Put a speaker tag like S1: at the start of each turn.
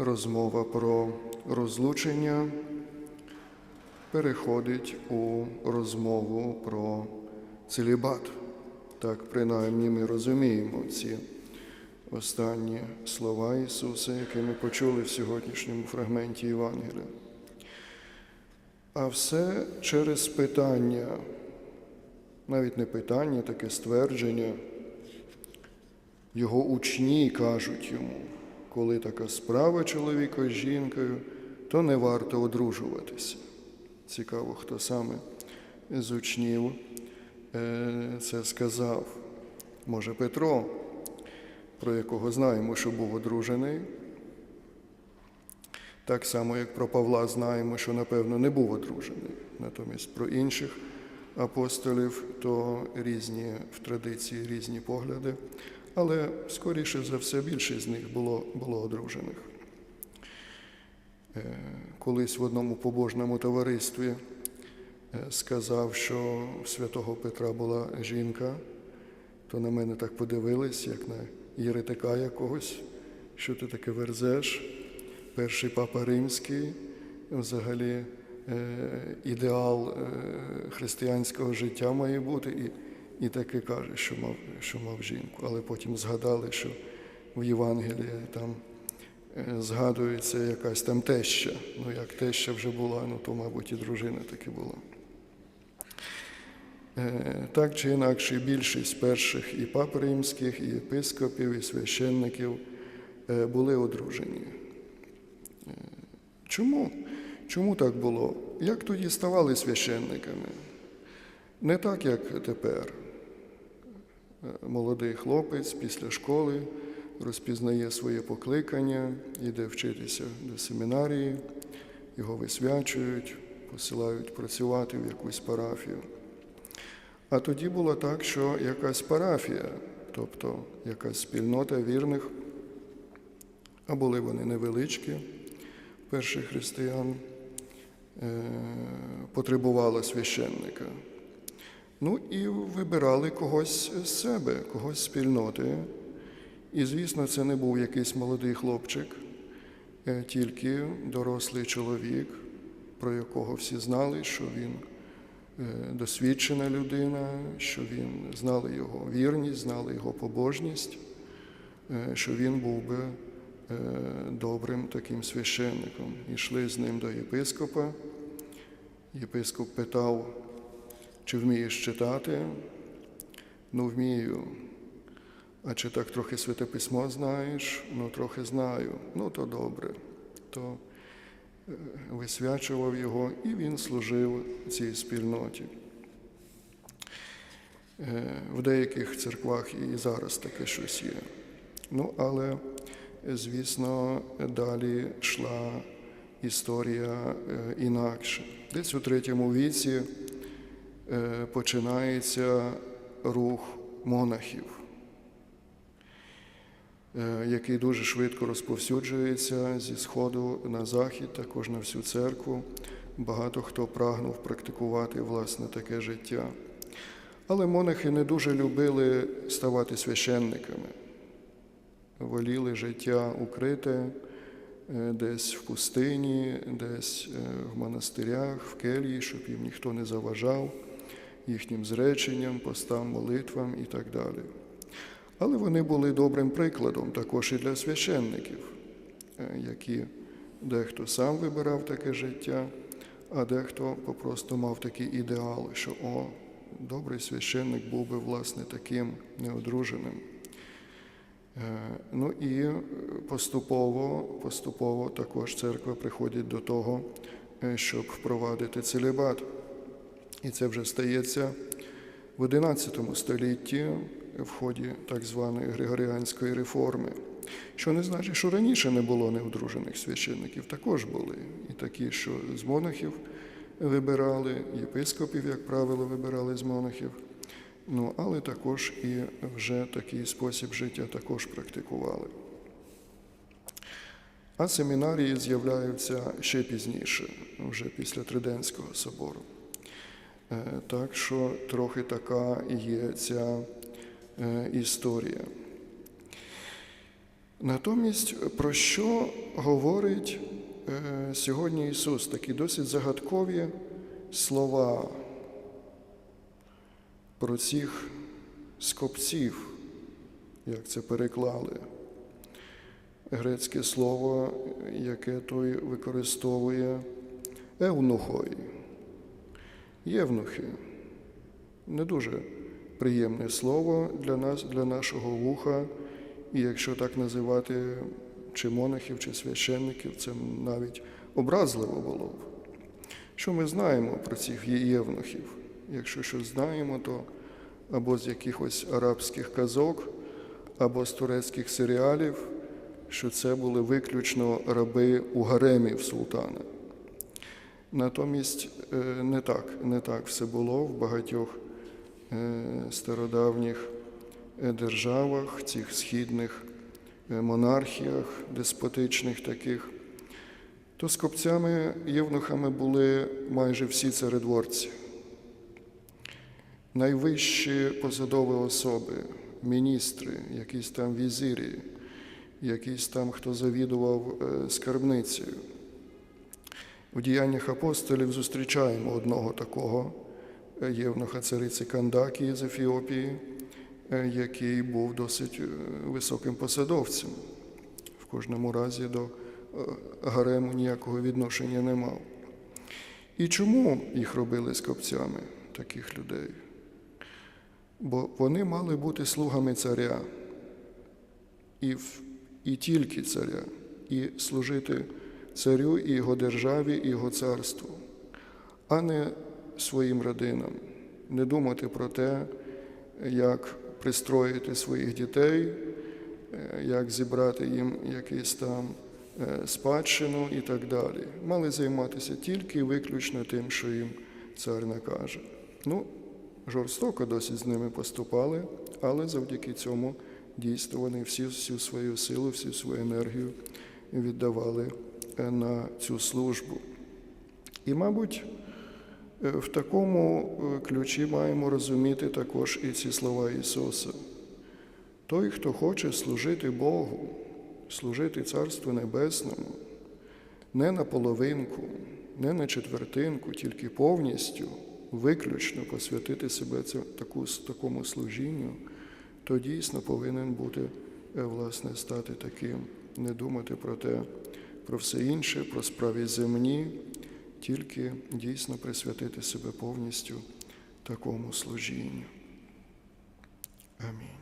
S1: розмова про розлучення переходить у розмову про целібат. Так принаймні ми розуміємо ці останні слова Ісуса, які ми почули в сьогоднішньому фрагменті Євангелія. А все через питання, навіть не питання, таке ствердження. Його учні кажуть йому, коли така справа чоловіка з жінкою, то не варто одружуватися. Цікаво, хто саме з учнів е, це сказав. Може, Петро, про якого знаємо, що був одружений. Так само, як про Павла знаємо, що, напевно, не був одружений. Натомість про інших апостолів то різні в традиції різні погляди, але скоріше за все більшість з них було, було одружених. Е, Колись в одному побожному товаристві е, сказав, що в святого Петра була жінка, то на мене так подивились, як на єретика якогось, що ти таке верзеш. Перший папа римський, взагалі е, ідеал християнського життя має бути, і таки каже, що мав, що мав жінку. Але потім згадали, що в Євангелії там е, згадується якась там теща. Ну, як теща вже була, ну то, мабуть, і дружина таки була. Е, Так чи інакше, більшість перших і пап римських, і єпископів, і священників е, були одружені. Чому? Чому так було? Як тоді ставали священниками? Не так, як тепер. Молодий хлопець після школи розпізнає своє покликання, йде вчитися до семінарії, його висвячують, посилають працювати в якусь парафію. А тоді було так, що якась парафія, тобто якась спільнота вірних, а були вони невеличкі, перших християн, е, потребувала священника. Ну і вибирали когось з себе, когось з спільноти. І, звісно, це не був якийсь молодий хлопчик, е, тільки дорослий чоловік, про якого всі знали, що він е, досвідчена людина, що він знали його вірність, знали його побожність, е, що він був би добрим таким священником. Ішли з ним до єпископа. Єпископ питав, чи вмієш читати? Ну, вмію. А чи так трохи святе письмо знаєш? Ну, трохи знаю. Ну, то добре. То е, висвячував його, і він служив цій спільноті. Е, В деяких церквах і зараз таке щось є. Ну, але, звісно, далі йшла історія е, інакше. Десь у третьому віці починається рух монахів, е, який дуже швидко розповсюджується зі сходу на захід, також на всю церкву. Багато хто прагнув практикувати власне таке життя. Але монахи не дуже любили ставати священниками, воліли життя укрите е, десь в пустині, десь е, в монастирях, в келії, щоб їм ніхто не заважав їхнім зреченням, постам, молитвам і так далі. Але вони були добрим прикладом також і для священників, е, які дехто сам вибирав таке життя, а дехто попросту мав такі ідеали, що о, добрий священник був би власне таким неодруженим. Е, Ну і поступово, поступово також церква приходить до того, е, щоб впровадити целібат. І це вже стається в XI столітті в ході так званої Григоріанської реформи. Що не значить, що раніше не було неодружених священників, також були. І такі, що з монахів вибирали, єпископів, як правило, вибирали з монахів. Ну, але також і вже такий спосіб життя також практикували. А семінарії з'являються ще пізніше, вже після Триденського собору. Е, Так що трохи така є ця е, історія. Натомість, про що говорить е, сьогодні Ісус? Такі досить загадкові слова про цих скопців, як це переклали. Грецьке слово, яке той використовує евнухой. Євнухи. Не дуже приємне слово для нас, для нашого вуха, і якщо так називати чи монахів, чи священників, це навіть образливо було б. Що ми знаємо про цих євнухів? Якщо щось знаємо, то або з якихось арабських казок, або з турецьких серіалів, що це були виключно раби у гаремів султана. Натомість е, не так, не так все було в багатьох е, стародавніх е, державах, цих східних монархіях, деспотичних таких. То з копцями євнухами були майже всі царедворці. Найвищі посадові особи, міністри, якісь там візирі, якийсь там, хто завідував скарбницею. В діяннях апостолів зустрічаємо одного такого е, євнуха цариці Кандакії з Ефіопії, е, який був досить е, високим посадовцем. В кожному разі до гарему ніякого відношення не мав. І чому їх робили скопцями, таких людей? Бо вони мали бути слугами царя і, і тільки царя, і служити царю і його державі, і його царству, а не своїм родинам, не думати про те, як пристроїти своїх дітей, е, як зібрати їм якийсь там е, спадщину і так далі. Мали займатися тільки і виключно тим, що їм цар накаже. Ну, жорстоко досить з ними поступали, але завдяки цьому дійсно вони всі, всю свою силу, всю свою енергію віддавали на цю службу. І, мабуть, е, в такому е, ключі маємо розуміти також і ці слова Ісуса. Той, хто хоче служити Богу, служити Царству Небесному, не на половинку, не на четвертинку, тільки повністю, виключно посвятити себе таку, такому служінню, то дійсно повинен бути, е, власне, стати таким, не думати про те, про все інше, про справи земні, тільки дійсно присвятити себе повністю такому служінню. Амінь.